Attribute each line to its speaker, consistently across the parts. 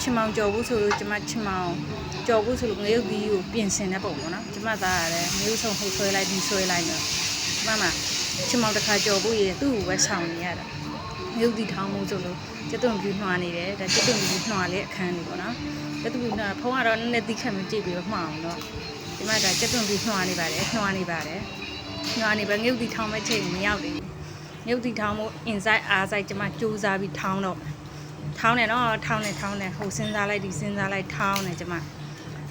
Speaker 1: ချင်မောင်ကြော်ဘူးဆိုလို့ကျမချင်မောင်ကြော်ဘူးဆိုလို့ငရုတ်သီးကိုပြင်ဆင်တဲ့ပုံပေါ့နော်ကျမသားရတယ်ငရုတ်ဆုံးဟိတ်ဆွဲလိုက်ပြီးဆွဲလိုက်တော့ကျမမှချင်မောင်တစ်ခါကြော်ဘူးရေသူ့ကိုပဲဆောင်နေရတာငရုတ်သီးထောင်းမှုဆိုလို့ကျက်သွန်ပြူနှွာနေတယ်ဒါကျက်သွန်ပြူနှွာလေအခန်းနေပေါ့နော်ကျက်သွန်ပြူနှွာဖုံးကတော့နည်းနည်းသီးခတ်မကြည့်ပြီးတော့မှောင်တော့ကျမဒါကျက်သွန်ပြူနှွာနေပါတယ်နှွာနေပါတယ်နှွာနေပဲငရုတ်သီးထောင်းမဲ့ချိန်မရောက်သေးဘူးငရုတ်သီးထောင်းမှု inside အားဆိုင်ကျမစူးစမ်းပြီးထောင်းတော့ ထောင်းတယ်နော်ထောင်းတယ်ထောင်းတယ်ဟိုစဉ်းစားလိုက်ဒီစဉ်းစားလိုက်ထောင်းတယ်ကျမ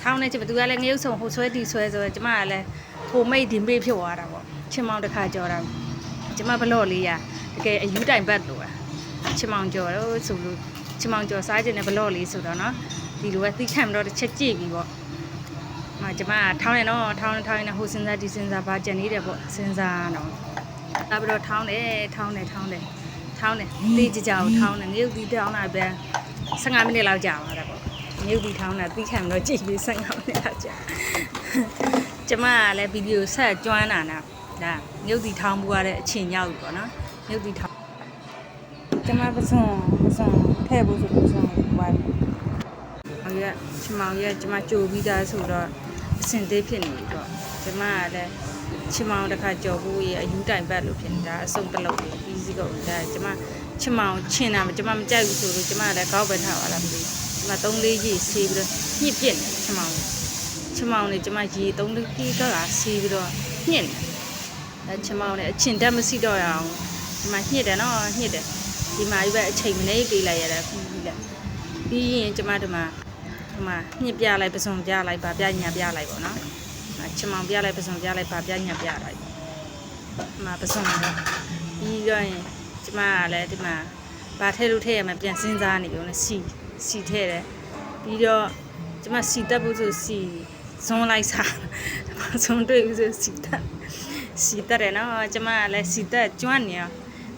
Speaker 1: ထောင်းတယ်ကျမသူကလည်းငရုတ်ဆုံဟိုဆွဲတီဆွဲဆိုတော့ကျမကလည်းဟိုမိတ်ဒီမေးဖြစ်သွားတာပေါ့ချင်မောင်တစ်ခါကြော်တာကျမဘလော့လေးရတကယ်အယူတိုင်ဘတ်လို့ချင်မောင်ကြော်တော့ဆိုလို့ချင်မောင်ကြော်စားခြင်းနဲ့ဘလော့လေးဆိုတော့နော်ဒီလိုပဲသိခံမတော့တစ်ချက်ကြည့်ပြီးပေါ့မကျမထောင်းတယ်နော်ထောင်းထောင်းနေဟိုစဉ်းစားဒီစဉ်းစားပါကြံနေတယ်ပေါ့စဉ်းစားတော့ဒါပြီးတော့ထောင်းတယ်ထောင်းတယ်ထောင်းတယ် ထောင်းတယ်လေးကြကြကိုထောင်းတယ်မြုပ်ပြီးထောင်းတာပဲ15မိနစ်လောက်ကြာသွားတာပေါ့မြုပ်ပြီးထောင်းတာသိခံတော့ကြည့်ပြီး15မိနစ်လောက်ကြာကျမကလည်းဗီဒီယိုဆက်ကျွမ်းတာနာဒါမြုပ်ပြီးထောင်းမှုရတဲ့အချိန်ရောက်ပြီပေါ့နော်မြုပ်ပြီးထောင်းကျမပစုံပစုံထည့်ဖို့ဆိုပစုံဝိုင်းအောင်ရချမောင်ရကျမကြိုပြီးသားဆိုတော့အစင်သေးဖြစ်နေပြီပေါ့ကျမကလည်းချမောင်တစ်ခါကြော်ဖို့ရအယူတိုင်ပတ်လို့ဖြစ်နေတာအစုံတစ်လုံးပြီးပြီး စီကုန်ဒါကျမချမောင်ချင်းတာကျမမကြိုက်ဘူးဆိုလို့ကျမလည်းကောက်ပဲထားပါလားမသိဘူးကျမ3လေးကြီးဆေးပြီးတော့ညှစ်ပြစ်နေချမောင်ချမောင်နေကျမရေ3လေးကြီးကဆေးပြီးတော့ညှစ်နေအဲချမောင်လည်းအချင်းတက်မရှိတော့ရအောင်ဒီမှာညှစ်တယ်နော်ညှစ်တယ်ဒီမှာကြီးပဲအချိန်မနေပေးလိုက်ရတာပြီးပြီးလားပြီးရင်ကျမဒီမှာဒီမှာညှစ်ပြလိုက်ပစုံပြလိုက်ဗာပြညာပြလိုက်ပေါ့နော်ချမောင်ပြလိုက်ပစုံပြလိုက်ဗာပြညာပြလိုက်ဒီမှာပစုံတော့ ပြီးတော့ရင်ကျမကလည်းဒီမှာဗာထဲလို့ထည့်ရမှပြန်စဉ်းစားနေပြီနော်စီစီထည့်တယ်ပြီးတော့ကျမစီတက်ဖို့ဆိုစီဇွန်လိုက်စားဇွန်တွေ့ဘူးဆိုစီတက်စီတက်တယ်နော်ကျမကလည်းစီတက်ကျွမ်းနေအောင်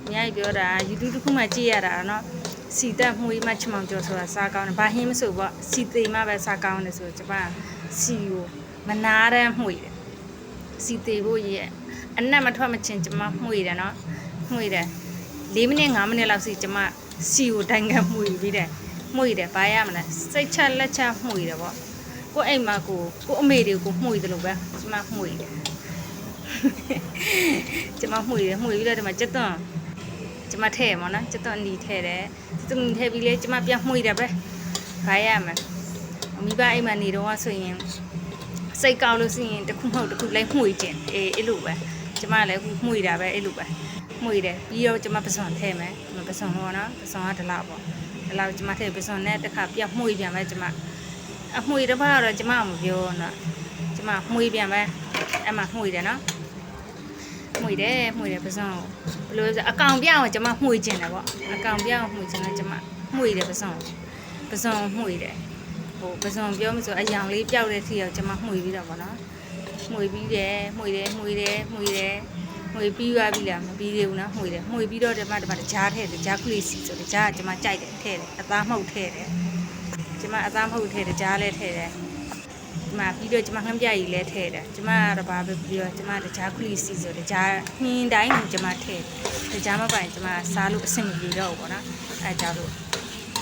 Speaker 1: အများကြီးပြောတာ YouTube တစ်ခုမှကြည့်ရတာနော်စီတက်မှုကြီးမှချမောင်ကျော်ဆိုတာစားကောင်းတယ်ဘာဟင်းမဆိုပေါ့စီသေးမှပဲစားကောင်းတယ်ဆိုတော့ကျမစီကိုမနာတမ်းမှုတယ်စီသေးဖို့ရဲ့အနက်မထွက်မချင်းကျမမှုတယ်နော် မှုတယ်၄မိနစ်၅မိနစ်လောက်စီကျမစီကိုတိုင်ကမှုပြီးတယ်မှုတယ်ဘာရမလဲစိတ်ချလက်ချမှုတယ်ပေါ့ကိုအိမ်မှာကိုကိုအမေတွေကိုမှုတယ်လို့ပဲကျမမှုတယ်ကျမမှုတယ်မှုပြီးတော့ဒီမှာစက်သွန်ကျမထည့်ရမနော်စက်သွန်အနီထည့်တယ်စက်သွန်ထည့်ပြီးလေကျမပြန်မှုတယ်ပဲဘာရမလဲမိဘအိမ်မှာနေတော့ဆိုရင်စိတ်ကောင်းလို့ဆိုရင်တစ်ခုမဟုတ်တစ်ခုလိုက်မှုကျင်အေးအဲ့လိုပဲကျမလည်းခုမှုတာပဲအဲ့လိုပဲ မှုတယ်ပြီးတော့ကျမပစွန်ထည့်မယ်ပစွန်တော့နော်ပစွန်ကဒီလောက်ပေါ့ဒီလောက်ကျမထည့်ပစွန်နဲ့တစ်ခါပြန်မှုပြန်မယ်ကျမအမှုတစ်ပတ်တော့ကျမမပြောနော်ကျမမှုပြန်မယ်အဲ့မှာမှုတယ်နော်မှုတယ်မှုတယ်ပစွန်ဘယ်လိုလဲအကောင်ပြအောင်ကျမမှုကျင်တယ်ပေါ့အကောင်ပြအောင်မှုကျင်တယ်ကျမမှုတယ်ပစွန်ပစွန်မှုတယ်ဟိုပစွန်ပြောမဆိုအယောင်လေးပျောက်တဲ့ထိအောင်ကျမမှုပြီးတော့ပေါ့နော်မှုပြီးတယ်မှုတယ်မှုတယ်မှုတယ် မှုပြီးသွားပြီလားမပြီးသေးဘူးနော်မှုတယ်မှုပြီးတော့ဒီမှာဒီမှာတကြားထဲတကြားခလီစီဆိုတကြားကကျမကြိုက်တယ်ထဲတယ်အသားမှုတ်ထဲတယ်ကျမအသားမှုတ်ထဲတကြားလဲထဲတယ်ဒီမှာပြီးတော့ကျမငှမ်းပြရီလဲထဲတယ်ကျမကတော့ဘာပဲပြီးတော့ကျမတကြားခလီစီဆိုတကြားနှင်းတိုင်းကိုကျမထဲတကြားမပိုင်ကျမစားလို့အဆင်မပြေတော့ဘူးပေါ့နော်အဲကြောင့်လို့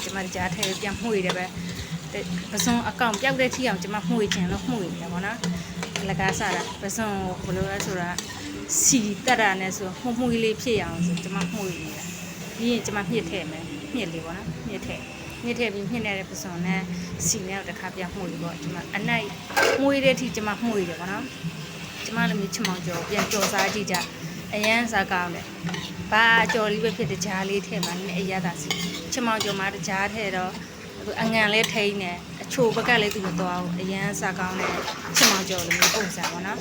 Speaker 1: ကျမတကြားထဲပြန်မှုရတယ်ပဲပစုံအကောင်ပျောက်တဲ့ထိအောင်ကျမမှုချင်လို့မှုရတယ်ပေါ့နော်လကားစားတာပစုံဘယ်လိုလဲဆိုတာ စီတက်တာနဲ့ဆိုမှုမှုလေးဖြစ်အောင်ဆိုကျမမှုနေတာပြီးရင်ကျမမြစ်ထည့်မယ်မြစ်လေးပေါ့နော်မြစ်ထည့်မြစ်ထည့်ပြီးမြစ်နေတဲ့ပစုံနဲ့စီနဲ့တခါပြန်မှုလေးပေါ့ကျမအနိုင်မှုရတဲ့အထိကျမမှုရတယ်ပေါ့နော်ကျမလည်းမြစ်ချမောင်ကျော်ပြန်ကြော်စားကြည့်ကြအရန်စားကောင်းတယ်ဘာကြော်လေးပဲဖြစ်တဲ့ကြားလေးထည့်မှလည်းအရသာစီချမောင်ကျော်မှာတကြားထည့်တော့အငံလေးထိန်းနေအ ချိုဘက်ကလည်းသူမတော်ဘူးအရန်စားကောင်းတယ်ချမောင်ကျော်လိုမျိုးပုံစံပေါ့နော်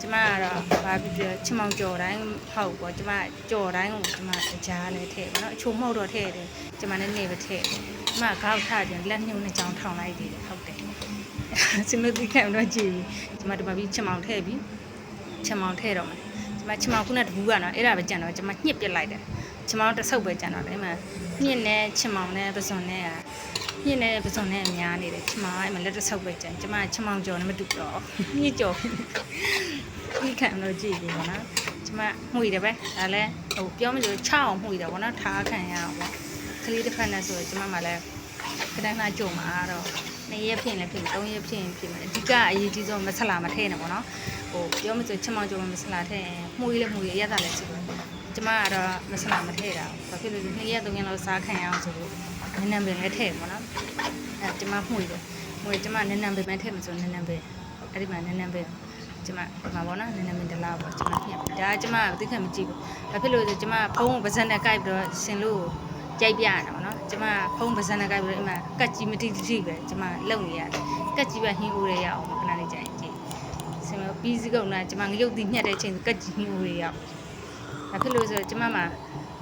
Speaker 1: ကျမကတော့ဘာဖြစ်ဖြစ်ချမောင်ကျော်တိုင်းဟုတ်ပေါ့ကျမကျော်တိုင်းကိုကျမတကြားလည်းထည့်ပေါ့နော်အချိုမှုတ်တော့ထည့်တယ်ကျမလည်းနေပဲထည့်တယ်ကျမကောက်ထပြန်လက်ညှိုးနဲ့ကြောင်ထောင်လိုက်သေးတယ်ဟုတ်တယ်စမတိခံတော့ကြည့်ကျမဒီမှာပြီးချမောင်ထည့်ပြီးချမောင်ထည့်တော့မယ်ကျမချမောင်ခုနကတဘူးကနော်အဲ့ဒါပဲကြံတော့ကျမညှစ်ပစ်လိုက်တယ် ချမောင်တစ်ဆုပ်ပဲကြံတော့တယ်အဲ့မှာညှစ်နဲ့ချမောင်နဲ့ပစွန်နဲ့ညှစ်နဲ့ပစွန်နဲ့အများနေတယ်ချမောင်အဲ့မှာလက်တစ်ဆုပ်ပဲကြံကျမချမောင်ကြော်နဲ့မတူတော့ညှစ်ကြော်ပြီးခံတော့ကြည့်ပြီပေါ့နော်ကျမမှုရတယ်ပဲဒါလည်းဟိုပြောမလို့ချအောင်မှုရတယ်ပေါ့နော်ထားခံရအောင်ပေါ့ကလေးတစ်ဖက်နဲ့ဆိုရင်ကျမမှလည်းခဏခဏကြုံမှာတော့နှစ်ရက်ဖြစ်ရင်လည်းဖြစ်မယ်သုံးရက်ဖြစ်ရင်ဖြစ်မယ်အဓိကအရေးကြီးဆုံးမဆလာမထဲနဲ့ပေါ့နော်ဟိုပြောမစချက်မောင်ကြုံမဆလာထဲရင်မှုရေးလည်းမှုရေးရတာလည်းစစ်တယ် ကျမကတော့မဆလာမထဲတာဘာဖြစ်လို့လဲနှစ်ရက်သုံးရက်လောက်စားခံရအောင်ဆိုလို့နည်းနည်းပင်လည်းထဲပေါ့နော်အဲကျမမှုတယ်မှုကျမနည်းနည်းပင်ပဲထဲမှာဆိုနည်းနည်းပင်အဲ့ဒီမှာနည်းနည်းပင်ကျမဒီမှာပေါ့နော်နည်းနည်းပင်တလားပေါ့ကျမပြင်ဒါကကျမသိခံမကြည့်ဘူးဘာဖြစ်လို့လဲဆိုကျမဖုန်းကိုပါဇက်နဲ့ကိုက်ပြီးတော့ရှင်လို့ကြိုက်ပြရတာပေါ့နော်ကျမဖုန်းပါဇက်နဲ့ကိုက်ပြီးတော့အိမ်မှာကတ်ကြီးမတိတိပဲကျမလုံနေရတယ်ကတ်ကြီးပဲဟင်းဦးရရအောင်ခဏလေးကြာရင်ကြည့်ဆင်မပြီးစကုန်လားကျမငရုတ်တိညှက်တဲ့ချိန်ကတ်ကြီးဟင်းဦးရရအောင် ဘာဖြစ်လို့လဲဆိုတော့ကျမမှာ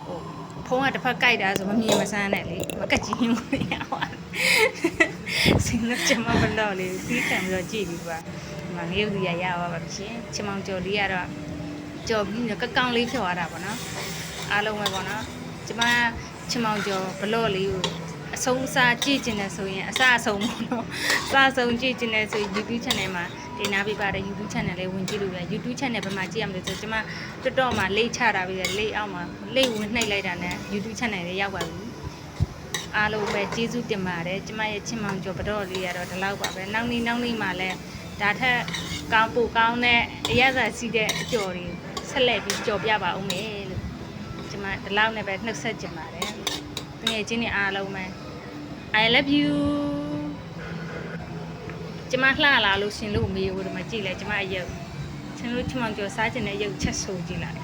Speaker 1: ဟိုဖုန်းကတစ်ဖက်ကိုက်တာဆိုမမြင်မဆန်းနဲ့လေမကတ်ကြီးဟင်းဦးရရအောင်ဆင်တော့ကျမမလို့လေပြီးခံပြီးတော့ကြည့်ပြီးပါဒီမှာငရုတ်တိရရပါပါရှင်ချင်မောင်ကြော်လေးကတော့ကြော်ပြီးတော့ကကောင်းလေးဖြော်ရတာပေါ့နော်အားလုံးပဲပေါ့နော်ကျမချင်မောင်ကျော်ဘလော့လေးကို အဆုံးအစားကြည့်ကျင်တယ်ဆိုရင်အစားအဆုံးပေါ့နော်အစားအဆုံးကြည့်ကျင်တယ်ဆိုရင် YouTube channel မှာတင်နာပေးပါတယ် YouTube channel လေးဝင်ကြည့်လို့ရ YouTube channel ဘယ်မှာကြည့်ရမလဲဆိုကျွန်မတော်တော်မှာလိတ်ချတာပြီးတယ်လိတ်အောက်မှာလိတ်ဝင်နှိပ်လိုက်တာနဲ့ YouTube channel လေးရောက်ပါပြီအားလုံးပဲကျေးဇူးတင်ပါတယ်ကျမရဲ့ချင်မောင်ကျော်ဘလော့လေးကတော့ဒီလောက်ပါပဲနောက်နေ့နောက်နေ့မှာလည်းဒါထက်ကောင်းပိုကောင်းတဲ့အရသာစီးတဲ့အကျော်တွေဆက်လက်ပြီးကြော်ပြပါဦးမယ်လို့ကျမဒီလောက်နဲ့ပဲနှုတ်ဆက်ကြပါတယ်။ ငွေချင်းတွေအားလုံးပဲ I love you ကျမလှလာလို့ရှင်လို့မေးဘူးဒီမှာကြည့်လိုက်ကျမအယုတ်ရှင်လို့ချမောင်ကျော်စားခြင်းနဲ့ရုပ်ချက်ဆိုကြည့်လိုက်